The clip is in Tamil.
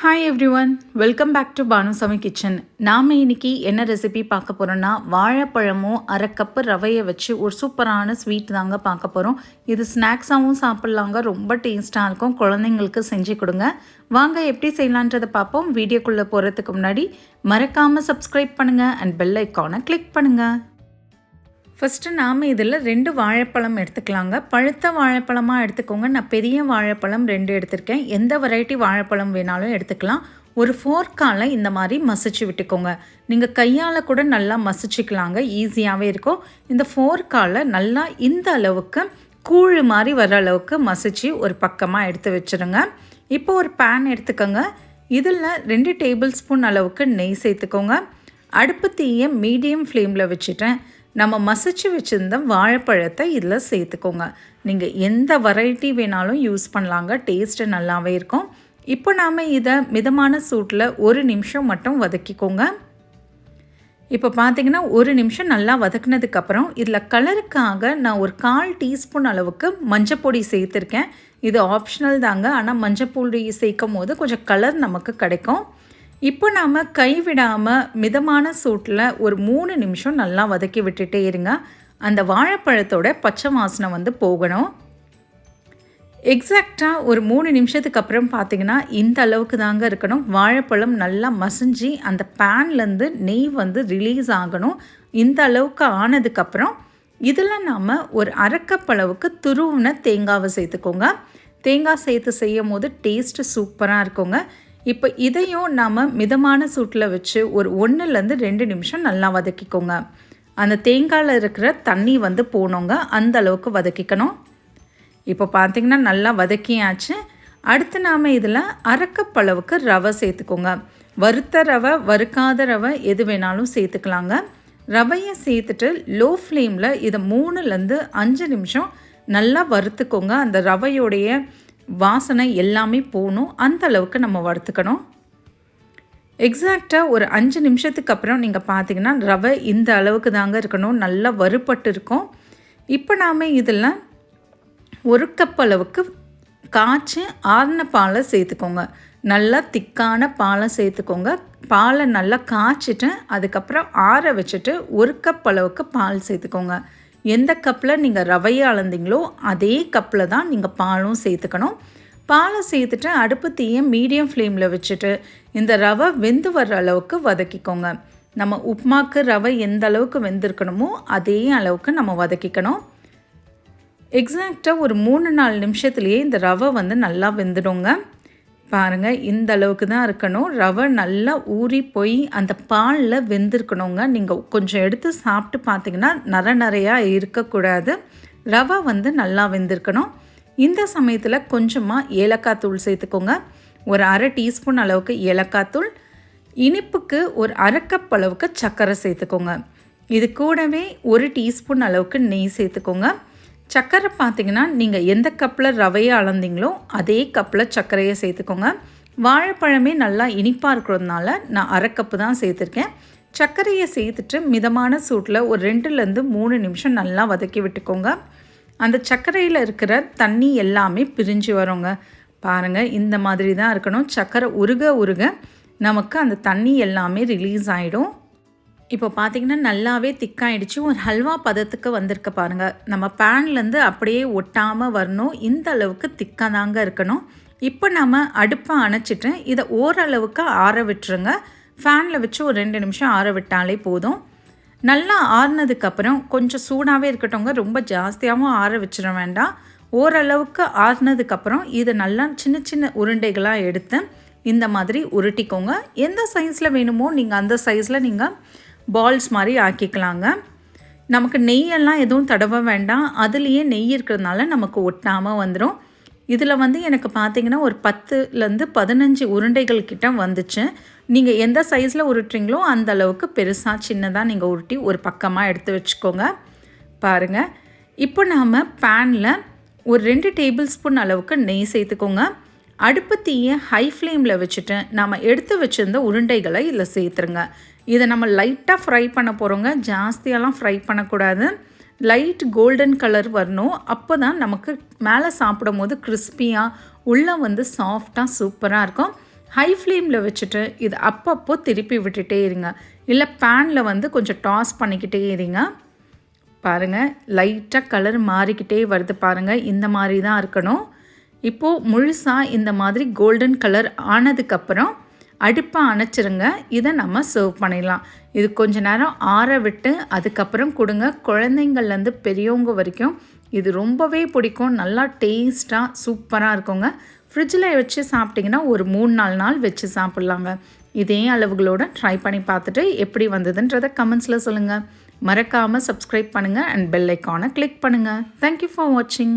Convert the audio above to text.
Hi everyone welcome back to Banusamy kitchen நாம் இன்னைக்கு என்ன ரெசிபி பார்க்க போகிறோன்னா வாழைப்பழமும் அரை கப்பு ரவையை வச்சு ஒரு சூப்பரான ஸ்வீட் தாங்க பார்க்க போகிறோம் இது ஸ்நாக்ஸாகவும் சாப்பிட்லாங்க ரொம்ப டேஸ்ட்டாக இருக்கும். குழந்தைங்களுக்கு செஞ்சு கொடுங்க. வாங்க எப்படி செய்யலான்றதை பார்ப்போம். வீடியோக்குள்ளே போகிறதுக்கு முன்னாடி மறக்காமல் சப்ஸ்கிரைப் பண்ணுங்கள் அண்ட் பெல் ஐக்கானை கிளிக் பண்ணுங்கள் ஃபஸ்ட்டு நாம் இதில் ரெண்டு வாழைப்பழம் எடுத்துக்கலாங்க. பழுத்த வாழைப்பழமாக எடுத்துக்கோங்க. நான் பெரிய வாழைப்பழம் ரெண்டு எடுத்திருக்கேன். எந்த வெரைட்டி வாழைப்பழம் வேணாலும் எடுத்துக்கலாம். ஒரு ஃபோர்க்கால் இந்த மாதிரி மசிச்சு விட்டுக்கோங்க. நீங்கள் கையால் கூட நல்லா மசிச்சுக்கலாங்க. ஈஸியாகவே இருக்கும். இந்த ஃபோர்க்கால் நல்லா இந்த அளவுக்கு கூழ் மாதிரி வர அளவுக்கு மசிச்சு ஒரு பக்கமாக எடுத்து வச்சுருங்க. இப்போ ஒரு பேன் எடுத்துக்கோங்க. இதில் ரெண்டு டேபிள் ஸ்பூன் அளவுக்கு நெய் சேர்த்துக்கோங்க. அடுப்பு தீயை மீடியம் ஃப்ளேமில் வச்சுட்டேன். நம்ம மசிச்சு வச்சுருந்த வாழைப்பழத்தை இதில் சேர்த்துக்கோங்க. நீங்கள் எந்த வெரைட்டி வேணாலும் யூஸ் பண்ணலாங்க. டேஸ்ட்டு நல்லாவே இருக்கும். இப்போ நாம் இதை மிதமான சூட்டில் ஒரு நிமிஷம் மட்டும் வதக்கிக்கோங்க. இப்போ பார்த்தீங்கன்னா ஒரு நிமிஷம் நல்லா வதக்குனதுக்கப்புறம் இதில் கலருக்காக நான் ஒரு கால் டீஸ்பூன் அளவுக்கு மஞ்சப்பொடி சேர்த்துருக்கேன். இது ஆப்ஷனல் தாங்க. ஆனால் மஞ்சப்பொடி சேர்க்கும் போது கொஞ்சம் கலர் நமக்கு கிடைக்கும். இப்போ நாம் கைவிடாமல் மிதமான சூட்டில் ஒரு மூணு நிமிஷம் நல்லா வதக்கி விட்டுட்டே இருங்க. அந்த வாழைப்பழத்தோட பச்சை வாசனை வந்து போகணும். எக்ஸாக்டாக ஒரு மூணு நிமிஷத்துக்கு அப்புறம் பார்த்தீங்கன்னா இந்த அளவுக்கு தாங்க இருக்கணும். வாழைப்பழம் நல்லா மசிஞ்சு அந்த பேன்லேருந்து நெய் வந்து ரிலீஸ் ஆகணும். இந்த அளவுக்கு ஆனதுக்கப்புறம் இதில் நாம் ஒரு அரைக்கப்பளவுக்கு துருவின தேங்காவை சேர்த்துக்கோங்க. தேங்காய் சேர்த்து செய்யும் போது டேஸ்ட்டு சூப்பராக இருக்குங்க. இப்போ இதையும் நாம் மிதமான சூட்டில் வச்சு ஒரு ஒன்றுலேருந்து ரெண்டு நிமிஷம் நல்லா வதக்கிக்கோங்க. அந்த தேங்காயில் இருக்கிற தண்ணி வந்து போனோங்க. அந்த அளவுக்கு வதக்கிக்கணும். இப்போ பார்த்திங்கன்னா நல்லா வதக்கியாச்சு. அடுத்து நாம் இதில் அரைக்கப்பளவுக்கு ரவை சேர்த்துக்கோங்க. வறுத்த ரவை வறுக்காத ரவை எது வேணாலும் சேர்த்துக்கலாங்க. ரவையை சேர்த்துட்டு லோ ஃப்ளேமில் இதை மூணுலேருந்து அஞ்சு நிமிஷம் நல்லா வறுத்துக்கோங்க. அந்த ரவையோடைய வாசனை எல்லாமே போகணும். அந்த அளவுக்கு நம்ம வறுத்துக்கணும். எக்ஸாக்டாக ஒரு அஞ்சு நிமிஷத்துக்கு அப்புறம் நீங்கள் பார்த்தீங்கன்னா ரவை இந்த அளவுக்கு தாங்க இருக்கணும். நல்லா வறுப்பட்டு இருக்கும். இப்போ நாம் இதில் ஒரு கப் அளவுக்கு காய்ச்சி ஆறின பாலை சேர்த்துக்கோங்க. நல்லா திக்கான பாலை சேர்த்துக்கோங்க. பாலை நல்லா காய்ச்சிட்டு அதுக்கப்புறம் ஆற வச்சுட்டு ஒரு கப் அளவுக்கு பால் சேர்த்துக்கோங்க. எந்த கப்பில் நீங்கள் ரவையை அளந்தீங்களோ அதே கப்பில் தான் நீங்கள் பாலும் சேர்த்துக்கணும். பாலை சேர்த்துட்டு அடுப்பு தீயை மீடியம் ஃப்ளேமில் வச்சுட்டு இந்த ரவை வெந்து வர்ற அளவுக்கு வதக்கிக்கோங்க. நம்ம உப்மாக்கு ரவை எந்த அளவுக்கு வெந்திருக்கணுமோ அதே அளவுக்கு நம்ம வதக்கிக்கணும். எக்ஸாக்டாக ஒரு மூணு நாலு நிமிஷத்துலேயே இந்த ரவை வந்து நல்லா வெந்துடுங்க. பாருங்கள் இந்த அளவுக்கு தான் இருக்கணும். ரவை நல்லா ஊறி போய் அந்த பாலில் வெந்திருக்கணுங்க. நீங்கள் கொஞ்சம் எடுத்து சாப்பிட்டு பார்த்தீங்கன்னா நர நிறையா இருக்கக்கூடாது. ரவை வந்து நல்லா வெந்திருக்கணும். இந்த சமயத்தில் கொஞ்சமாக ஏலக்காய் தூள் சேர்த்துக்கோங்க. ஒரு அரை டீஸ்பூன் அளவுக்கு ஏலக்காய் தூள். இனிப்புக்கு ஒரு அரை கப் அளவுக்கு சர்க்கரை சேர்த்துக்கோங்க. இது கூடவே ஒரு டீஸ்பூன் அளவுக்கு நெய் சேர்த்துக்கோங்க. சர்க்கரை பார்த்தீங்கன்னா நீங்கள் எந்த கப்பில் ரவையை அளந்தீங்களோ அதே கப்பில் சர்க்கரையை சேர்த்துக்கோங்க. வாழைப்பழமே நல்லா இனிப்பாக இருக்கிறதுனால நான் அரை கப்பு தான் சேர்த்துருக்கேன். சர்க்கரையை சேர்த்துட்டு மிதமான சூட்டில் ஒரு ரெண்டுலேருந்து மூணு நிமிஷம் நல்லா வதக்கி விட்டுக்கோங்க. அந்த சர்க்கரையில் இருக்கிற தண்ணி எல்லாமே பிரிஞ்சு வருங்க. பாருங்கள் இந்த மாதிரி தான் இருக்கணும். சர்க்கரை உருக உருக நமக்கு அந்த தண்ணி எல்லாமே ரிலீஸ் ஆகிடும் இப்போ பார்த்திங்கன்னா நல்லாவே திக்காயிடுச்சு. ஒரு ஹல்வா பதத்துக்கு வந்திருக்க பாருங்கள் நம்ம பேன்லேருந்து அப்படியே ஒட்டாமல் வரணும். இந்த அளவுக்கு திக்காக தாங்க இருக்கணும். இப்போ நம்ம அடுப்பை அணைச்சிட்டு இதை ஓரளவுக்கு ஆற விட்டுருங்க. ஃபேனில் வச்சு ஒரு ரெண்டு நிமிஷம் ஆற விட்டாலே போதும். நல்லா ஆறுனதுக்கப்புறம் கொஞ்சம் சூடாகவே இருக்கட்டவங்க ரொம்ப ஜாஸ்தியாகவும் ஆற வச்சிட வேண்டாம். ஓரளவுக்கு ஆறுனதுக்கப்புறம் இதை நல்லா சின்ன சின்ன உருண்டைகளாக எடுத்து இந்த மாதிரி உருட்டிக்கோங்க. எந்த சைஸில் வேணுமோ நீங்கள் அந்த சைஸில் நீங்கள் பால்ஸ் மாதிரி ஆக்கிக்கலாங்க. நமக்கு நெய்யெல்லாம் எதுவும் தடவ வேண்டாம். அதுலேயே நெய் இருக்கிறதுனால நமக்கு ஒட்டாமல் வந்துடும் இதில் வந்து எனக்கு பார்த்தீங்கன்னா ஒரு பத்துலேருந்து பதினஞ்சு உருண்டைகள் கிட்ட வந்துச்சு. நீங்கள் எந்த சைஸில் உருட்டுறீங்களோ அந்த அளவுக்கு பெருசாக சின்னதாக நீங்கள் உருட்டி ஒரு பக்கமாக எடுத்து வச்சுக்கோங்க. பாருங்கள் இப்போ நாம் பேனில் ஒரு ரெண்டு டேபிள் ஸ்பூன் அளவுக்கு நெய் சேர்த்துக்கோங்க. அடுப்பு தீயை ஹை ஃப்ளேமில் வச்சுட்டு நம்ம எடுத்து வச்சுருந்த உருண்டைகளை இதில் சேர்த்துருங்க. இதை நம்ம லைட்டாக ஃப்ரை பண்ண போகிறோங்க ஜாஸ்தியெல்லாம் ஃப்ரை பண்ணக்கூடாது. லைட் கோல்டன் கலர் வரணும். அப்போ தான் நமக்கு மேலே சாப்பிடும் போது கிறிஸ்பியாக உள்ளே வந்து சாஃப்டாக சூப்பராக இருக்கும். ஹை ஃப்ளேமில் வச்சுட்டு இது அப்பப்போ திருப்பி விட்டுட்டே இருங்க. இல்லை பேனில் வந்து கொஞ்சம் டாஸ் பண்ணிக்கிட்டே இருங்க. பாருங்கள் லைட்டாக கலர் மாறிக்கிட்டே வருது பாருங்கள் இந்த மாதிரி தான் இருக்கணும். இப்போது முழுசாக இந்த மாதிரி கோல்டன் கலர் ஆனதுக்கப்புறம் அடுப்பை அணைச்சிருங்க. இதை நம்ம சர்வ் பண்ணிடலாம். இது கொஞ்ச நேரம் ஆற விட்டு அதுக்கப்புறம் கொடுங்க. குழந்தைங்கள்லேருந்து பெரியவங்க வரைக்கும் இது ரொம்பவே பிடிக்கும். நல்லா டேஸ்ட்டாக சூப்பராக இருக்குங்க. ஃப்ரிட்ஜில் வச்சு சாப்பிட்டிங்கன்னா ஒரு மூணு நாலு நாள் வச்சு சாப்பிட்லாங்க. இதே அளவுகளோடு ட்ரை பண்ணி பார்த்துட்டு எப்படி வந்ததுன்றதை கமெண்ட்ஸில் சொல்லுங்கள் மறக்காமல் சப்ஸ்கிரைப் பண்ணுங்கள் அண்ட் பெல் ஐக்கானை கிளிக் பண்ணுங்கள் தேங்க்யூ ஃபார் வாட்சிங்